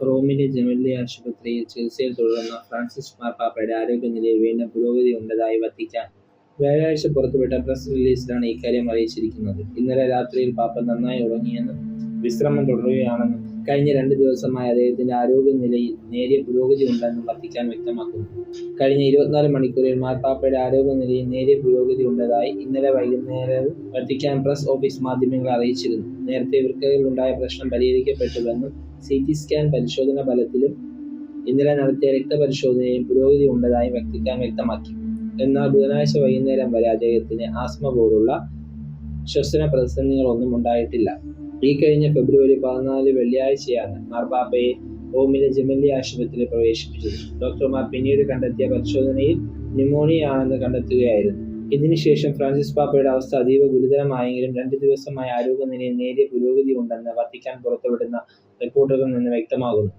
റോമിലെ ജെമല്ലി ആശുപത്രിയിൽ ചികിത്സയിൽ തുടരുന്ന ഫ്രാൻസിസ് മാർപ്പാപ്പയുടെ ആരോഗ്യനിലയിൽ വീണ്ടും പുരോഗതി ഉണ്ടതായി വത്തിക്കാൻ വ്യാഴാഴ്ച പുറത്തുവിട്ട പ്രസ് റിലീസിലാണ് ഇക്കാര്യം അറിയിച്ചിരിക്കുന്നത്. ഇന്നലെ രാത്രിയിൽ പാപ്പ നന്നായി ഉറങ്ങിയെന്നും വിശ്രമം തുടരുകയാണെന്നും കഴിഞ്ഞ രണ്ട് ദിവസമായി അദ്ദേഹത്തിന്റെ ആരോഗ്യനിലയിൽ നേരിയ പുരോഗതി ഉണ്ടെന്നും വത്തിക്കാൻ വ്യക്തമാക്കുന്നു. കഴിഞ്ഞ ഇരുപത്തിനാല് മണിക്കൂറിൽ മാർപ്പാപ്പയുടെ ആരോഗ്യനിലയിൽ നേരിയ പുരോഗതി ഉണ്ടതായി ഇന്നലെ വൈകുന്നേരം വത്തിക്കാൻ പ്രസ് ഓഫീസ് മാധ്യമങ്ങളെ അറിയിച്ചിരുന്നു. നേരത്തെ വൃക്കകളിലുണ്ടായ പ്രശ്നം പരിഹരിക്കപ്പെട്ടുവെന്നും സി ടി സ്കാൻ പരിശോധന ഫലത്തിലും ഇന്നലെ നടത്തിയ രക്തപരിശോധനയിലും പുരോഗതി ഉണ്ടതായും വത്തിക്കാൻ വ്യക്തമാക്കി. എന്നാൽ ബുധനാഴ്ച വൈകുന്നേരം വരെ അദ്ദേഹത്തിന് ആസ്മ പോലുള്ള ശ്വസന പ്രതിസന്ധികളൊന്നും ഉണ്ടായിട്ടില്ല. ഇക്കഴിഞ്ഞ ഫെബ്രുവരി പതിനാല് വെള്ളിയാഴ്ചയാണ് മാർബാബയെ ഓമിലെ ജമല്ലി ആശുപത്രിയിൽ പ്രവേശിപ്പിച്ചത്. ഡോക്ടർമാർ പിന്നീട് കണ്ടെത്തിയ പരിശോധനയിൽ ന്യൂമോണിയ ആണെന്ന് കണ്ടെത്തുകയായിരുന്നു. ഇതിനുശേഷം ഫ്രാൻസിസ് പാപ്പയുടെ അവസ്ഥ അതീവ ഗുരുതരമായെങ്കിലും രണ്ട് ദിവസമായി ആരോഗ്യനിലയിൽ നേരിയ പുരോഗതി ഉണ്ടെന്ന് വത്തിക്കാൻ പുറത്തുവിടുന്ന റിപ്പോർട്ടുകളിൽ നിന്ന് വ്യക്തമാകുന്നു.